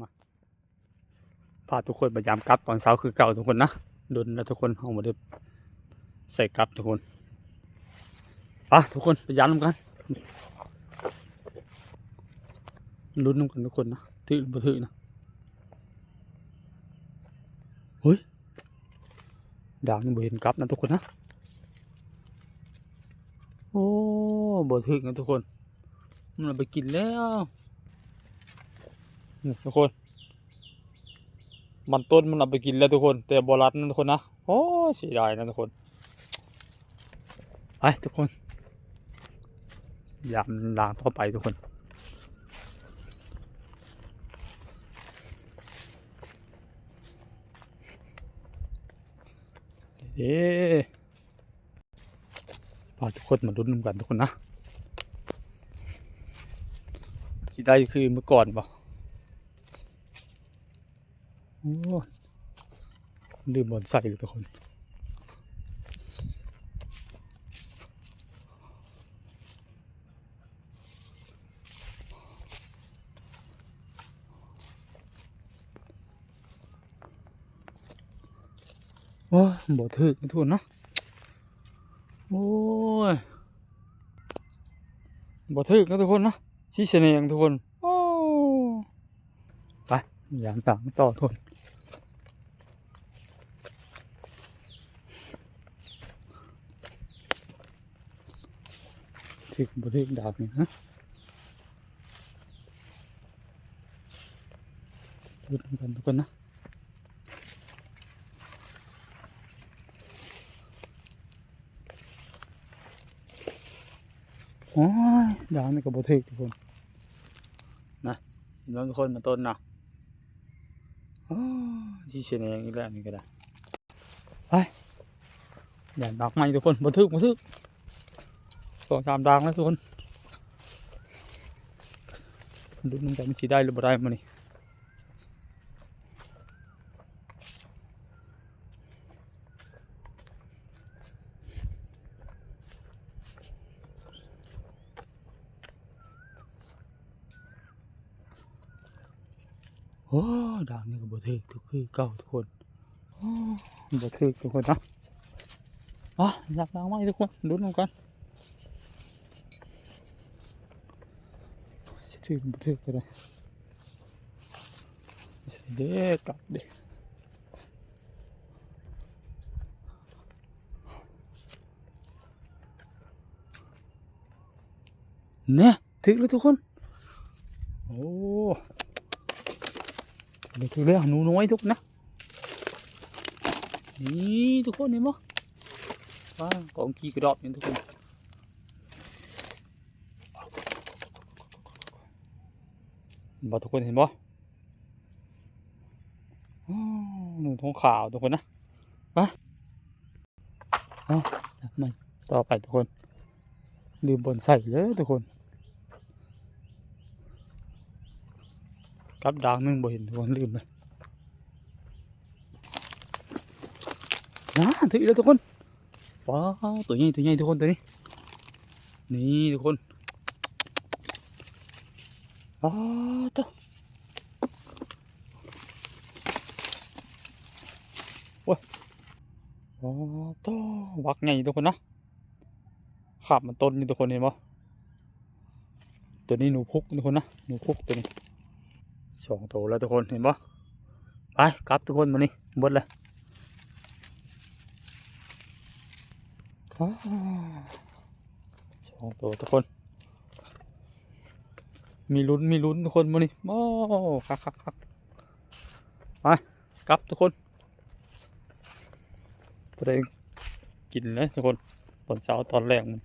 มาพาทุกคนพยายามกลับตอนเช้าคือเก่าทุกคนนะโดนแล้วทุกคนเอามาด้ใส่กลับทุกคนปะทุกคนพยายามกันลุ้นนำกันทุกคนนะถือบ่ถือนะเฮ้ยด่างนี่บ่เห็นกลับนะทุกคนนะโอ้บ่ถึกนะทุกคน มันไปกินแล้ว ทุกคน มันต้นมันเอาไปกินแล้วทุกคน แต่บรัดนะทุกคนนะโอ้เสียดายนะทุกคนไปทุกคนยามล้างต่อไปทุกคนเอ๊พาทุกคนมาลุ้นกันทุกคนนะสิได้คือเมื่อก่อนป่ะ ลืมบอลใส่เลยทุกคน โอ้ยบ่ถึกทุกคนเนาะ โอ้ยบ่ถึกนะทุกคนเนาะชี้เสนียงทุกคน โอ้ ไปอย่างต่างต่อทุกคน ถึกบ่ถึกดาบนี่ฮะดูกันทุกคนนะโอ้ยดาบนี่ก็บ่ถึกทุกคนนะนแล้วทุกคนมาต้นเนาะโอ้จีเชนเองอีกแหล้วนี่ก็ได้ไปอย่าดอกไม้ทุกคนบ่ถึกบ่ถึก สองสามดังแล้วทุกคนดูนุ่มกันมันสีได้หรือไม่ได้มานี่โอ้ด่างนี่ก็บ่ถึกทุกคือเก่าทุกคนโอ้บ่ถึกทุกคนนะอะอยากดังไหมทุกคนดูนุ่มกัน สิถือบ่ถือก็ได้ใส่เด็กกลับเด็กเนี่ยถึงแล้วทุกคน โอ้เดี๋ยวถึงแล้วหนูน้อยทุกนะ นี่ทุกคนเห็นมั้ยว้าวกองกีกระดอบนี่ทุกคน บ่ทุกคนเห็นบ่อ้าวหนูทองขาวทุกคนนะไปเอามันต่อไปทุกคน ลืมบนใส่เลยทุกคนกับดางหนึงบ่เห็นทุกคนลืมเลยนะถึงแล้วทุกคนว้าวตัวใหญ่ตัวใหญ่ทุกคนตัวนี้ นี่ทุกคน อ้าวตัวโอ้ยอ้าวตัววักไงทุกคนนะขับมันต้นนี่ทุกคนเห็นปะตัวนี้หนูพุกทุกคนนะหนูพุกตัวนี้สองตัวแล้วทุกคนเห็นปะไปกลับทุกคนมานี่เบดเลยสองตัวทุกคน มีลุ้นมีลุ้นทุกคนมานี่โอ้คักคักคักไปกลับทุกคนตัวเองกินเลยทุกคนตอนเช้าตอนแรกมัน